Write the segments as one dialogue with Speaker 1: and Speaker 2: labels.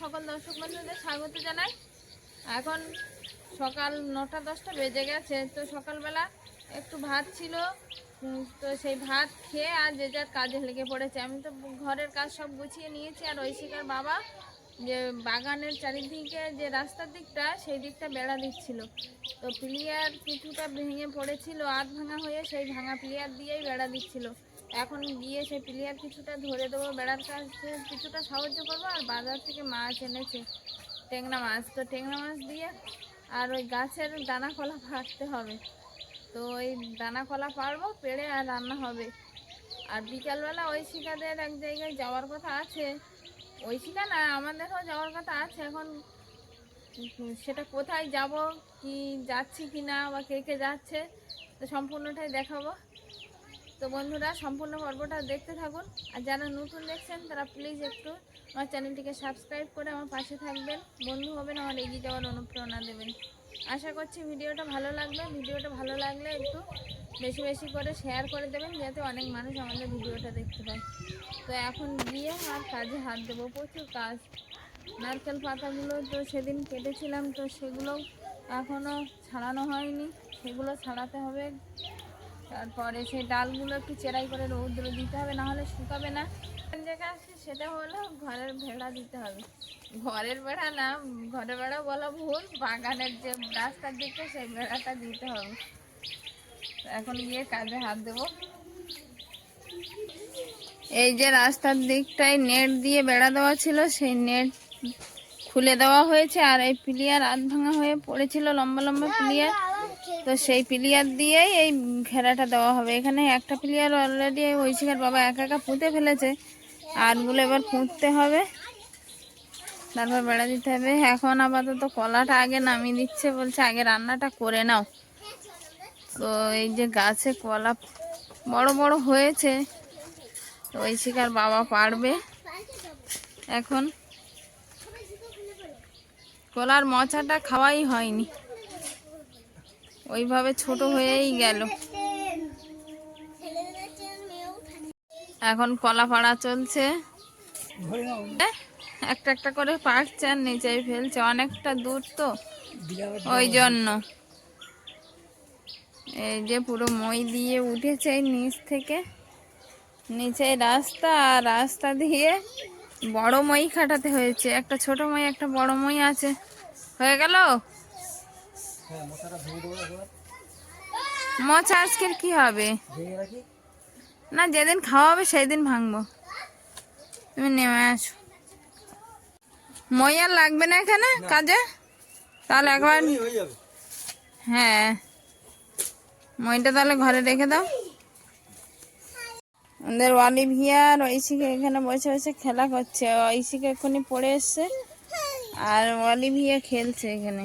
Speaker 1: সকল দর্শক বন্ধুদের স্বাগত জানাই। এখন সকাল নটা, দশটা বেজে গেছে, তো সকালবেলা একটু ভাত ছিল। তো সেই ভাত খেয়ে আর যে যার কাজে লেগে পড়েছে। আমি তো ঘরের কাজ সব গুছিয়ে নিয়েছি আর ঐশিকার বাবা যে বাগানের চারিদিকে যে রাস্তার দিকটা, সেই দিকটা বেড়া দিচ্ছিল। তো প্লিয়ার কিছুটা ভেঙে পড়েছিল, আধ ভাঙা হয়ে সেই ভাঙা প্লিয়ার দিয়েই বেড়া দিচ্ছিল। এখন গিয়ে সে প্লিয়ার কিছুটা ধরে দেবো, বেড়ার কাছে কিছুটা সাহায্য করব, আর বাজার থেকে মাছ এনেছে টেংরা মাছ। তো টেংরা মাছ দিয়ে আর ওই গাছের দানা কলা ফাটতে হবে। তো ওই দানা কলা পারব পেড়ে আর রান্না হবে। আর বিকালবেলা ওই শিকাদের এক জায়গায় যাওয়ার কথা আছে। ওই শিকা না, আমাদেরও যাওয়ার কথা আছে। এখন সেটা কোথায় যাব, কি যাচ্ছি কি না বা কে কে যাচ্ছে, তো সম্পূর্ণটাই দেখাবো। তো বন্ধুরা, সম্পূর্ণ পর্বটা দেখতে থাকুন। আর যারা নতুন দেখছেন, তারা প্লিজ একটু আমার চ্যানেলটিকে সাবস্ক্রাইব করে আমার পাশে থাকবেন। বন্ধু হবেন আমার এগিয়ে যাওয়ার অনুপ্রেরণা দেবেন। আশা করছি ভিডিওটা ভালো লাগবে। ভিডিওটা ভালো লাগলে একটু বেশি বেশি করে শেয়ার করে দেবেন, যাতে অনেক মানুষ আমাদের ভিডিওটা দেখতে পায়। তো এখন গিয়ে আর কাজে হাত দেবো। প্রচুর কাজ। নারকেল পাতাগুলো তো সেদিন কেটেছিলাম, তো সেগুলো এখনও ছাড়ানো হয়নি। সেগুলো ছাড়াতে হবে। তারপরে সেই ডালগুলো একটু চেরাই করে রৌদ্র দিতে হবে না হলে শুকাবে না। জায়গা আছে সেটা হলো ঘরের ভেড়া দিতে হবে। ঘরের বেড়া না, ঘরের বেড়া বলা ভুল, বাগানের যে রাস্তার দিকটা সেই বেড়াটা দিতে হবে। এখন গিয়ে কাজে হাত দেবো। এই যে রাস্তার দিকটায় নেট দিয়ে বেড়া দেওয়া ছিল, সেই নেট খুলে দেওয়া হয়েছে, আর এই প্লিয়ার আধ ভাঙা হয়ে পড়েছিল লম্বা লম্বা প্লিয়ার। তো সেই প্লিয়ার দিয়েই এই ঘেরাটা দেওয়া হবে। এখানে একটা প্লিয়ার অলরেডি ঐশিকার বাবা একা একা পুঁতে ফেলেছে। আরগুলো এবার পুঁততে হবে। তারপর বেড়া দিতে হবে। এখন আপাতত কলাটা আগে নামিয়ে দিচ্ছে বলছে, আগে রান্নাটা করে নাও। তো এই যে গাছে কলা বড় বড় হয়েছে, তো ঐশিকার বাবা পারবে। এখন কলার মচাটা খাওয়াই হয়নি। ওইভাবে ছোট হয়েই গেল। এখন কলা পাড়া চলছে একটা একটা করে পাকছে আর নিচে ফেলছে, অনেকটা দূর তো। ওই জন্য। এই যে পুরো মই দিয়ে উঠেছে নিচ থেকে। নিচে রাস্তা, আর রাস্তা দিয়ে বড় মই খাটাতে হয়েছে। একটা ছোট মই, একটা বড় মই আছে। হয়ে গেল? মোচা আজকের কি হবে? না যেদিন খাওয়া হবে সেই দিন ভাঙবো। তুমি নেমে আসো। মই আর লাগবে না এখানে কাজে? তাহলে একবার হ্যাঁ মইটা তাহলে ঘরে রেখে দাও। আমাদের অলিভিয়া আর ঐশিকে এখানে বসে বসে খেলা করছে। ঐশিকে এক্ষুনি পড়ে এসছে। আর অলিভিয়া খেলছে এখানে।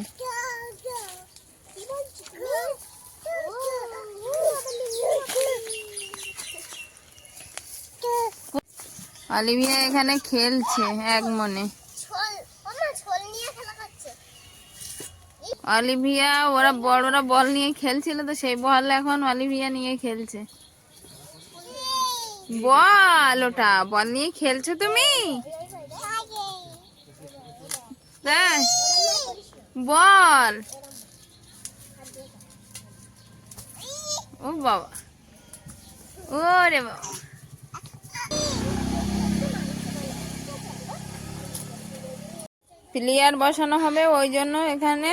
Speaker 1: অলিভিয়া এখানে খেলছে এক মনে। অলিভিয়া ওরা বড় বড়রা বল নিয়ে খেলছিল তো সেই বল এখন অলিভিয়া নিয়ে খেলছে। বল ওটা বল নিয়ে খেলছো তুমি? তাই? বল। ও বাবা ও রে বাবা। প্লেয়ার বসানো হবে ওই জন্য এখানে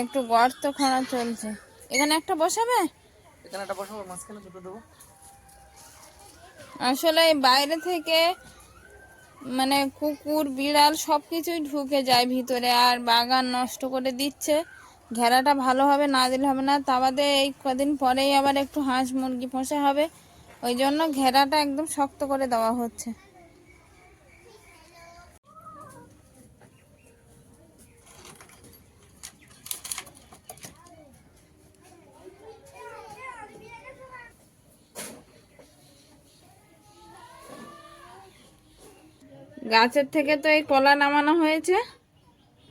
Speaker 1: একটু গর্ত খোঁড়া চলছে। এখানে একটা বসাবে?
Speaker 2: এখানে একটা বসাবো মাঝখানে দুটো দেবো।
Speaker 1: আসলে বাইরে থেকে মানে কুকুর বিড়াল সব কিছুই ঢুকে যায় ভিতরে আর বাগান নষ্ট করে দিচ্ছে। ঘেরাটা ভালো হবে না দিলে হবে না। তা বাদে এই কদিন পরেই আবার একটু হাঁস মুরগি পোষা হবে। ওই জন্য ঘেরাটা একদম শক্ত করে দেওয়া হচ্ছে। গাছের থেকে তো এই কলা নামানো হয়েছে।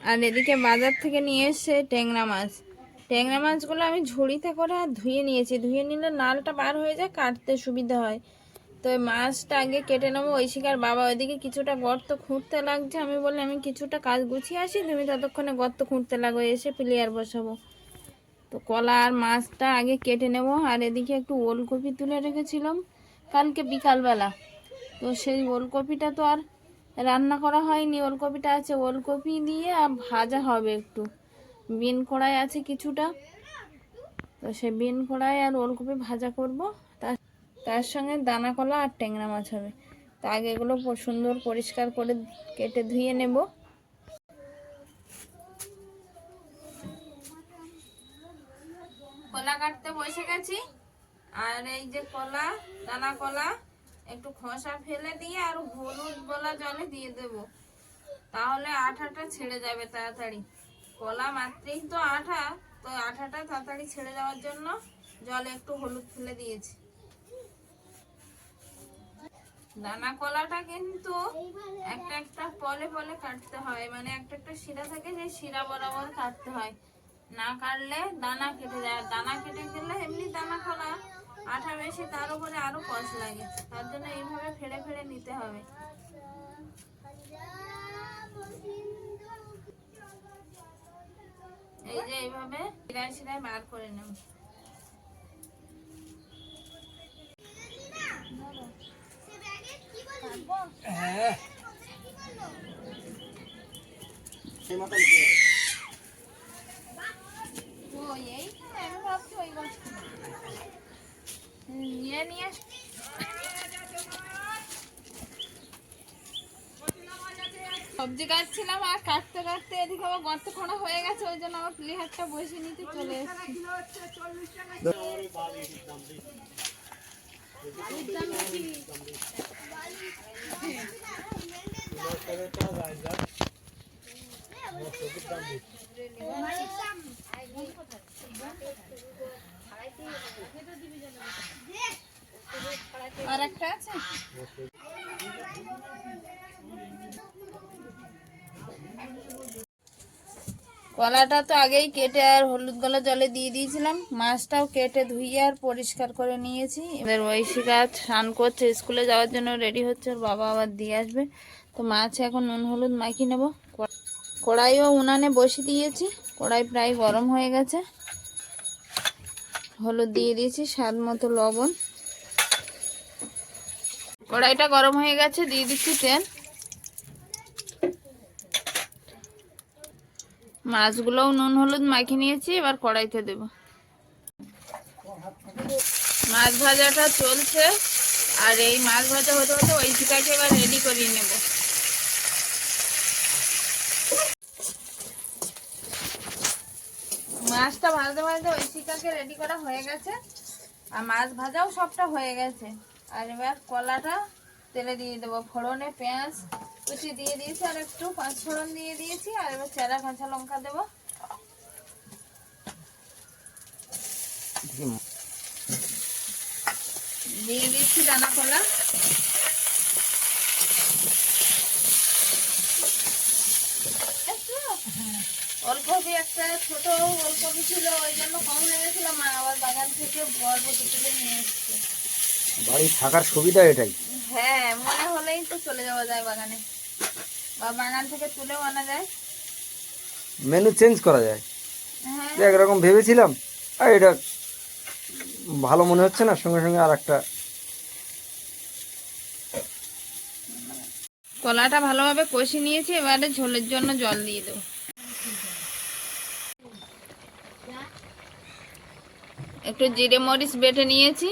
Speaker 1: আর এদিকে বাজার থেকে নিয়ে এসছে ট্যাংরা মাছ। ট্যাংরা মাছগুলো আমি ঝুড়িতে করে ধুয়ে নিয়েছি। ধুয়ে নিলে নালটা বার হয়ে যায়, কাটতে সুবিধা হয়। তো ওই মাছটা আগে কেটে নেব, ওই শিকার বাবা ওইদিকে কিছুটা গর্ত খুঁড়তে লাগছে। আমি বললাম, আমি কিছুটা কাজ গুছিয়ে আসি, তুমি ততক্ষণে গর্ত খুঁড়তে লাগো, এসে প্লেয়ার বসাবো। তো কলা আর মাছটা আগে কেটে নেব, আর এদিকে একটু ওলকপি তুলে রেখেছিলাম কালকে বিকালবেলা। তো সেই ওলকপিটা তো আর রান্না করা হয়নি, ওলকপিটা আছে, ওলকপি দিয়ে আর ভাজা হবে একটু। বিন কড়াই আছে কিছুটা। তো সে বিন কড়াই আর ওলকপি ভাজা করব। তার তার সঙ্গে দানা কলা আর ট্যাংরা মাছ হবে। তো আগে এগুলো সুন্দর পরিষ্কার করে কেটে ধুয়ে নেব। কলা কাটতে বসে গেছি। আর এই যে কলা, দানা কলা একটু খোসা ফেলে দিয়ে আর হলুদ বলা জলে দিয়ে দেব। তাহলে আঠাটা ছেড়ে যাবে তাড়াতাড়ি। কলা মাত্রেই তো আঠা, তো আঠাটা তাড়াতাড়ি ছেড়ে যাওয়ার জন্য জলে একটু হলুদ ফেলে দিয়েছি। দানা কলাটা কিন্তু একটা একটা পলে পলে কাটতে হয় মানে একটা একটা শিরা থাকে সেই শিরা বরাবর কাটতে হয়। না কাটলে দানা কেটে যায় দানা কেটে গেলে এমনি দানা কলা আঠা বেশি তার উপরে আরও কষ লাগে। তার জন্য এইভাবে ফেড়ে ফেড়ে নিতে হবে। এই যে এইভাবে শিরায় শিরায় বার করে নেব। ওই এইখানে আমি ভাবছি ওই গাছটা নিয়ে নিয়ে আস- সবজি কাটছিলাম আর কাটতে এদিকে আবার গর্ত খোঁড়া হয়ে গেছে ওই জন্য আমার প্লেহারটা বসে নিতে চলে আর একটা আছে? কলাটা তো আগেই কেটে আর হলুদ গলা জলে দিয়ে দিয়েছিলাম। মাছটাও কেটে ধুইয়ে আর পরিষ্কার করে নিয়েছি। এবার ঐশিকা স্নান করছে, স্কুলে যাওয়ার জন্য রেডি হচ্ছে, ওর বাবা আবার দিয়ে আসবে। তো মাছ এখন নুন হলুদ মাখিয়ে নেব। কড়াইও উনানে বসিয়ে দিয়েছি। কড়াই প্রায় গরম হয়ে গেছে। হলুদ দিয়ে দিয়েছি, স্বাদ মতো লবণ। কড়াইটা গরম হয়ে গেছে, দিয়ে দিচ্ছি তেল। মাছগুলোও নুন, হলুদ মাখিয়ে নিয়েছি, এবার কড়াইতে দেব। মাছ ভাজাটা চলছে, আর এই মাছ ভাজা হতে হতে ওই চিকাকে এবার রেডি করিয়ে নেব। মাছটা ভাজতে ভাজতে ওই চিকাকে রেডি করা হয়ে গেছে, আর মাছ ভাজাও সবটা হয়ে গেছে। আর এবার কলাটা তেলে দিয়ে দেবো ফোড়নে পেঁয়াজ কুচি দিয়ে দিয়েছি আর একটু পাঁচ ফোড়ন দিয়ে দিয়েছি আর এবার চেরা কাঁচা লঙ্কা দেবো। দিয়ে দিচ্ছি দানা কলা ওলকপি একটা ছোট ওলকপি ছিল ওই জন্য কম হয়ে গেছিল মা আবার বাগান থেকে বরবটি তুলে নিয়ে এসছে।
Speaker 2: বাড়ি থাকার সুবিধা এটাই।
Speaker 1: হ্যাঁ মনে হলেই তো চলে যাওয়া যায় বাগানে। বা বাগান থেকে তুলেও আনা যায়।
Speaker 2: মেনু চেঞ্জ করা যায়।
Speaker 1: হ্যাঁ।
Speaker 2: একরকম ভেবেছিলাম। আর এটা ভালো মনে হচ্ছে না সঙ্গে সঙ্গে আর একটা
Speaker 1: কলাটা ভালোভাবে কষি নিয়েছি এবারে ঝোলের জন্য জল দিয়ে দেবো। একটু জিরে মরিচ বেটে নিয়েছি।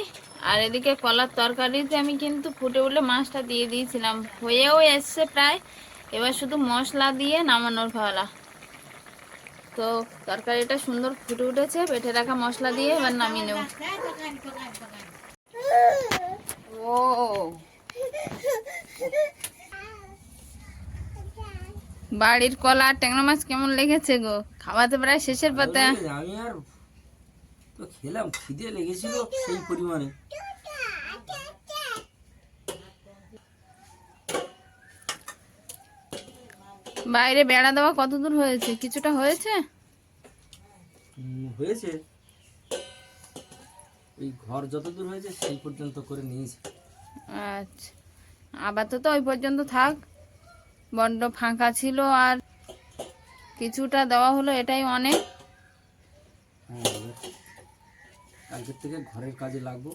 Speaker 1: আর এদিকে কলার তরকারিতে আমি কিন্তু ফুটে উঠলে মাছটা দিয়ে দিয়েছিলাম। হয়েও এসছে প্রায়। এবার শুধু মশলা দিয়ে নামানোর পালা। তো তরকারিটা সুন্দর ফুটে উঠেছে পেটে রাখা মশলা দিয়ে এবার নামিয়ে নেব। ও। বাড়ির কলা ট্যাংরা মাছ কেমন লেগেছে গো? খাওয়াতে প্রায় শেষের পাতা।
Speaker 3: তো খেলাম খিদে লেগেছিল সেই পরিমাণে।
Speaker 1: বাইরে বেড়া দেওয়া কত দূর হয়েছে? কিছুটা হয়েছে?
Speaker 3: হয়েছে। ওই ঘর যত দূর হয়েছে সেই পর্যন্ত করে নিয়েছে।
Speaker 1: আচ্ছা। আপাতত ওই পর্যন্ত থাক। বড্ড ফাঁকা ছিল আর কিছুটা দেওয়া হলো এটাই অনেক
Speaker 3: হ্যাঁ এবার কালকের থেকে ঘরের কাজে লাগবো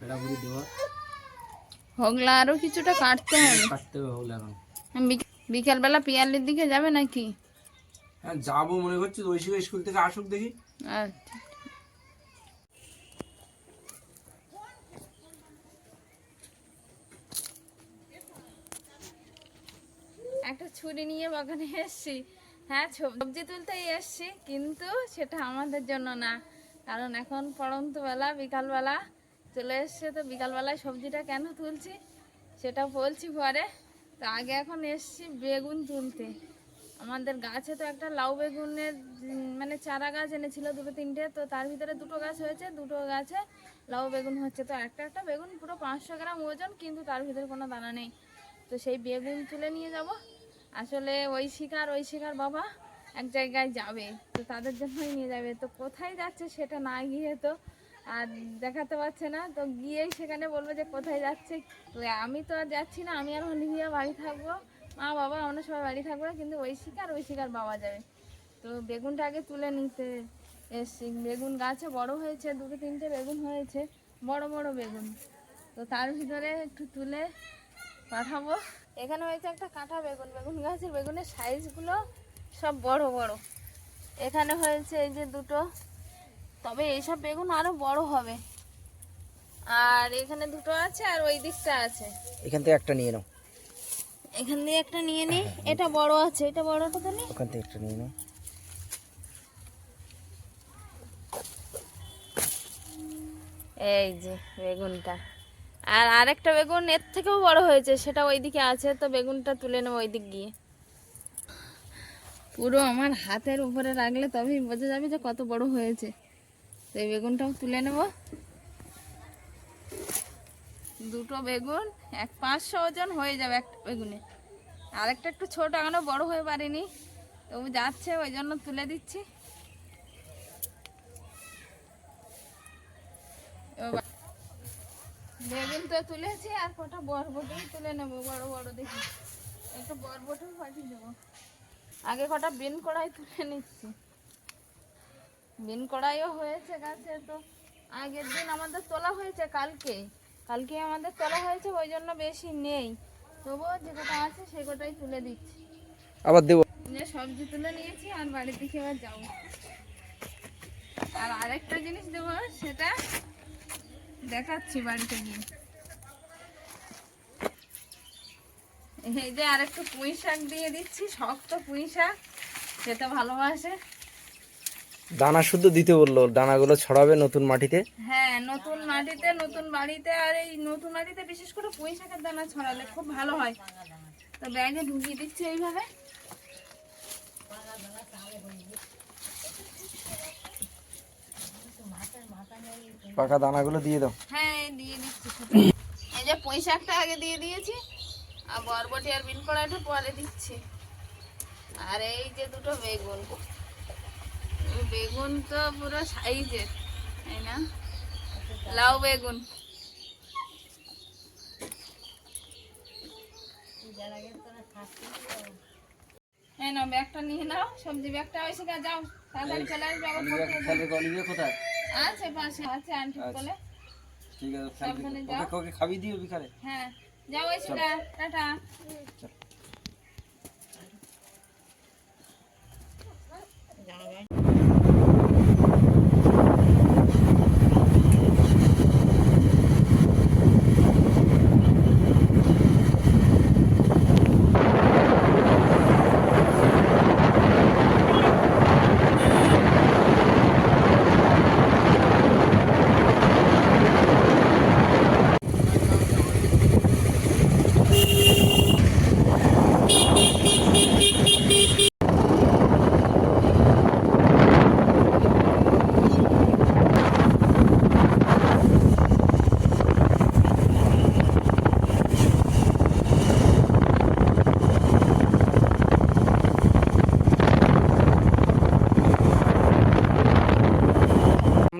Speaker 3: পেড়াপুড়ি দেওয়া।
Speaker 1: হোগলা আরও কিছুটা কাটতে হবে।
Speaker 3: কাটতে হবে হলে এখন।
Speaker 1: বিক- বিকালবেলা পিয়ালির দিকে যাবে নাকি?
Speaker 3: হ্যাঁ যাব মনে করছি ঐশী স্কুল থেকে আসুক দেখি।
Speaker 1: আচ্ছা একটা ছুরি নিয়ে বাগানে এসছি। হ্যাঁ সবজি তুলতেই এসছি কিন্তু সেটা আমাদের জন্য না। কারণ এখন পড়ন্ত বেলা, বিকালবেলা চলে এসছে তো বিকালবেলায় সবজিটা কেন তুলছি সেটা বলছি পরে তো আগে এখন এসছি বেগুন তুলতে। আমাদের গাছে তো একটা লাউ বেগুনের মানে চারা গাছ এনেছিল দুটো তিনটে, তো তার ভিতরে দুটো গাছ হয়েছে, দুটো গাছে লাউ বেগুন হচ্ছে। তো একটা একটা বেগুন পুরো পাঁচশো গ্রাম ওজন, কিন্তু তার ভিতরে কোনো দানা নেই। তো সেই বেগুন তুলে নিয়ে যাব। আসলে ওই শিকার ওই শিকার বাবা এক জায়গায় যাবে, তো তাদের জন্যই নিয়ে যাবে। তো কোথায় যাচ্ছে সেটা না গিয়ে তো আর দেখাতে পারছে না। তো গিয়েই সেখানে বলবে যে কোথায় যাচ্ছে। আমি তো আর যাচ্ছি না, আমি আর হলিভিয়া বাড়ি থাকব। মা, বাবা আমরা সবাই বাড়ি থাকব কিন্তু ওই শিকার ওই শিকার বাবা যাবে। তো বেগুনটা আগে তুলে নিতে এসছি। বেগুন গাছে বড় হয়েছে, দুটো তিনটে বেগুন হয়েছে, বড় বড় বেগুন। তো তার ভিতরে একটু তুলে পাঠাবো। এখানে হয়েছে একটা কাঁটা বেগুন। বেগুন গাছের বেগুনের সাইজগুলো সব বড় বড়। এখানে হয়েছে এই যে দুটো। তবে এইসব বেগুন আরও বড় হবে। আর এখানে দুটো আছে আর ওই দিকটা আছে।
Speaker 2: এখান থেকে একটা নিয়ে নাও।
Speaker 1: এখান দিয়ে একটা নিয়ে নিই এটা বড় আছে। এটা বড়টা তো নেই
Speaker 2: ওখান থেকে একটা নিয়ে নাও।
Speaker 1: এই যে বেগুনটা। আর আরেকটা বেগুন এর থেকেও বড় হয়েছে। সেটা ওইদিকে আছে। তো বেগুনটা তুলে নেব ওই দিক গিয়ে। পুরো আমার হাতের উপরে রাখলে তবেই বোঝা যাবে যে কত বড় হয়েছে। তো এই বেগুনটাও তুলে নেব। দুটো বেগুন, এক পাঁচশো ওজন হয়ে যাবে একটা বেগুনে। আরেকটা একটু ছোট, এখনও বড় হয়ে পারেনি। তবু যাচ্ছে, ওই জন্য তুলে দিচ্ছি। বেগুন তো তুলেছি, আর কটা বরবটি তুলে নেব, বড় বড় দেখি। একটু বরবটি পাঠিয়ে দেবো আগে কটা বিন কড়াই তুলে নিচ্ছি। বিন কড়াইও হয়েছে গাছে তো। আগের দিন আমাদের তোলা হয়েছে কালকে। কালকে আমাদের তোলা হয়েছে ওই জন্য বেশি নেই। তবুও যে কটা আছে সে কটাই তুলে দিচ্ছি।
Speaker 2: আবার দেবো।
Speaker 1: সবজি তুলে নিয়েছি আর বাড়ির দিকে এবার যাব। আর আরেকটা জিনিস দেবো সেটা দেখাচ্ছি বাড়িতে গিয়ে। এই যে আরেকটু পুঁই শাক দিয়ে দিচ্ছি শক্ত পুঁই শাক সেটা ভালোবাসে।
Speaker 2: দানা শুদ্ধ দিতে বলল দানাগুলো ছড়াবে নতুন মাটিতে।
Speaker 1: হ্যাঁ নতুন মাটিতে নতুন বাড়িতে আর এই নতুন মাটিতে বিশেষ করে পুঁই শাকের দানা ছড়ালে খুব ভালো হয়। তো ব্যাগে ঢুকিয়ে দিচ্ছি এইভাবে।
Speaker 2: পাকা দানাগুলো দিয়ে দাও।
Speaker 1: হ্যাঁ দিয়ে দিচ্ছি। এই যে পুঁই শাকটা আগে দিয়ে দিয়েছি আর বরবটি আর বিন কড়াইটা পরে দিচ্ছি। আর এই যে দুটো বেগুন। বেগুন তো পুরো সাইজের তাই না? লাউ বেগুন। এই নাও ব্যাগটা নিয়ে নাও। সবজি ব্যাগটা ওই সেখানে যাও। তাড়াতাড়ি চলে আসবে আবার পড়তে
Speaker 3: কোথায়?
Speaker 1: আছে পাশে আছে আন্টি বলে।
Speaker 3: ঠিক আছে
Speaker 1: সাবধানে যাও।
Speaker 3: ওকে ওকে খাবি দিও বিকালে?
Speaker 1: হ্যাঁ। যাও এসে টাটা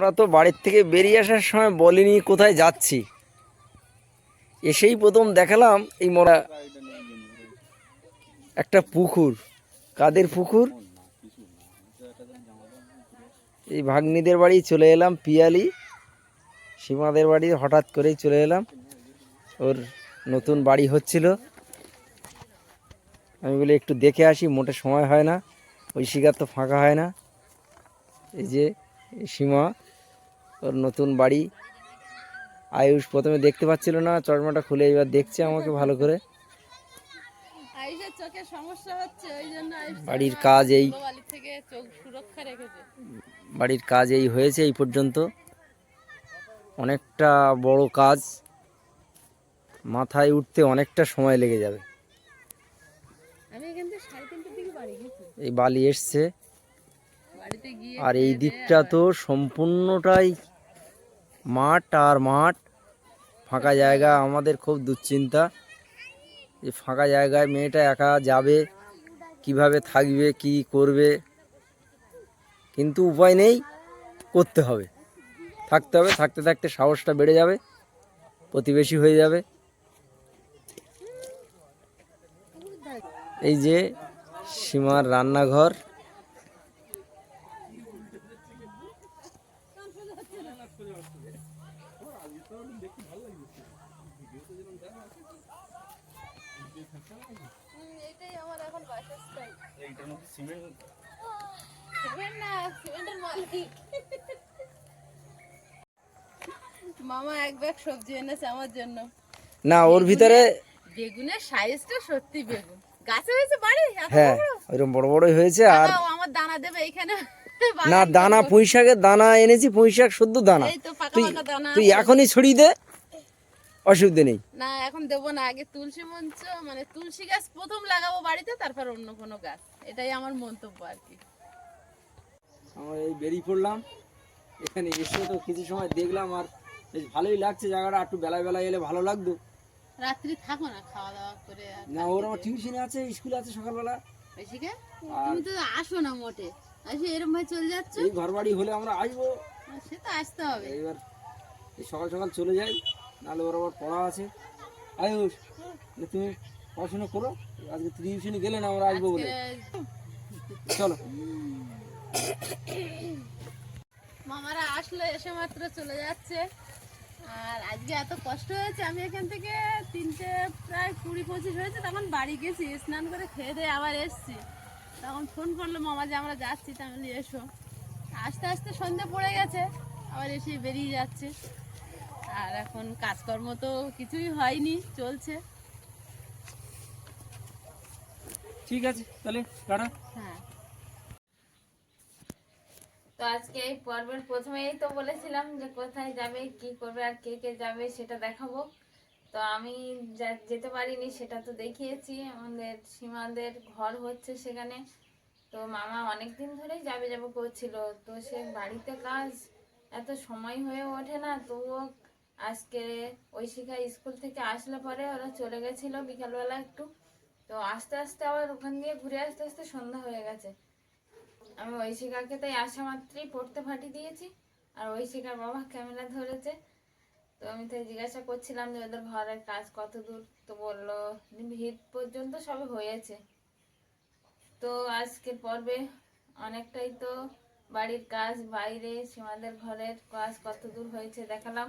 Speaker 2: আমরা তো বাড়ির থেকে বেরিয়ে আসার সময় বলিনি কোথায় যাচ্ছি। এসেই প্রথম দেখালাম এই মরা একটা পুকুর। কাদের পুকুর? এই ভাগ্নিদের বাড়ি চলে এলাম, পিয়ালি। সীমাদের বাড়ি হঠাৎ করেই চলে এলাম। ওর নতুন বাড়ি হচ্ছিল। আমি বলি, একটু দেখে আসি, মোটে সময় হয় না। ওই শিকার তো ফাঁকা হয় না। এই যে সীমা ওর নতুন বাড়ি। আয়ুষ প্রথমে দেখতে পাচ্ছিল না চশমাটা খুলে এবার দেখছে আমাকে ভালো করে। বাড়ির কাজ এই বাড়ির কাজ এই হয়েছে এই পর্যন্ত। অনেকটা বড় কাজ। মাথায় উঠতে অনেকটা সময় লেগে যাবে। এই বালি এসছে। আর এই দিকটা তো সম্পূর্ণটাই মাঠ আর মাঠ। ফাঁকা জায়গা আমাদের খুব দুশ্চিন্তা। যে ফাঁকা জায়গায় মেয়েটা একা যাবে, কীভাবে থাকবে, কি করবে? কিন্তু উপায় নেই, করতে হবে। থাকতে হবে, থাকতে থাকতে সাহসটা বেড়ে যাবে, প্রতিবেশী হয়ে যাবে। এই যে সীমার রান্নাঘর
Speaker 1: এটাই আমার এখন বাসস্থান সিমেন্ট না সিমেন্টের মালিক মামা এক ব্যাগ সবজি এনেছে আমার জন্য।
Speaker 2: না ওর ভিতরে
Speaker 1: বেগুনের সাইজটা সত্যি বেগুন। গাছে হয়েছে বাড়ি? এত
Speaker 2: হ্যাঁ? ওইরকম বড় বড়ই হয়েছে আর
Speaker 1: আমার দানা দেবে এখানে
Speaker 2: না দানা পুঁই শাকের দানা এনেছি পুঁই শাক শুদ্ধ তুই
Speaker 1: দানা
Speaker 2: তুই এখনই ছড়িয়ে দে। অসুবিধে নেই।
Speaker 1: না এখন দেবো না। আগে তুলসী মঞ্চ মানে তুলসী গাছ প্রথম লাগাবো বাড়িতে তারপর অন্য কোনো গাছ। এটাই আমার মন্তব্য আর কি।
Speaker 2: আমরা এই বেরিয়ে পড়লাম। এখানে এসে তো কিছু সময় দেখলাম আর বেশ ভালোই লাগছে জায়গাটা। একটু বেলায় বেলায় এলে ভালো লাগতো।
Speaker 1: রাত্রি থাকো না খাওয়া দাওয়া করে
Speaker 2: না ওর আমার টিউশন আছে স্কুল আছে সকালবেলা।
Speaker 1: তুমি তো আসো না মোটে। আসে এরম ভাই চলে যাচ্ছ?
Speaker 2: এই ঘর বাড়ি হলে আমরা আসব।
Speaker 1: সে তো আসতে হবে।
Speaker 2: এবার সকাল সকাল চলে যাই নাহলে ওর আবার পড়া আছে। আয়ুষ তুমি পড়াশোনা করো, আজকে টিউশনে গেলে না আমরা আসব বলে। চলো।
Speaker 1: মামারা আসলো, এসে মাত্র চলে যাচ্ছে। আর আজকে এত কষ্ট হয়েছে, আমি এখান থেকে তিনটে প্রায় কুড়ি পঁচিশ হয়েছে, তখন বাড়ি গেছি, স্নান করে খেয়ে দিয়ে আবার এসছি। তখন ফোন করল, মামা যে আমরা যাচ্ছি, তাহলে এসো। আস্তে আস্তে সন্ধে পড়ে গেছে, আবার এসে বেরিয়ে যাচ্ছে। আর এখন কাজকর্ম তো কিছুই হয়নি চলছে।
Speaker 2: ঠিক আছে তাহলে টাটা।
Speaker 1: হ্যাঁ। তো আজকে এই পর্বের প্রথমেই তো বলেছিলাম যে কোথায় যাবে কি করবে আর কে কে যাবে সেটা দেখাবো। তো আমি যেতে পারিনি সেটা তো দেখিয়েছি আমাদের সীমাদের ঘর হচ্ছে সেখানে। তো মামা অনেক দিন ধরেই যাবে যাবে করছিল তো সে বাড়িতে কাজ এত সময় হয়ে ওঠে না তবুও আজকে ঐশিকা স্কুল থেকে আসলে পরে ওরা চলে গেছিল বিকালবেলা একটু। তো আস্তে আস্তে আবার ওখান দিয়ে ঘুরে আসতে আসতে সন্ধ্যা হয়ে গেছে। আমি ঐশিকাকে তাই আসা মাত্রই পড়তে ফাটি দিয়েছি, আর ঐশিকার বাবা ক্যামেরা ধরেছে। তো আমি তাই জিজ্ঞাসা করছিলাম যে ওদের ঘরের কাজ কত দূর? তো বলল ভিত পর্যন্ত সবে হয়েছে। তো আজকের পর্বে অনেকটাই তো বাড়ির কাজ, বাইরে, সীমাদের ঘরের কাজ কত দূর হয়েছে দেখালাম।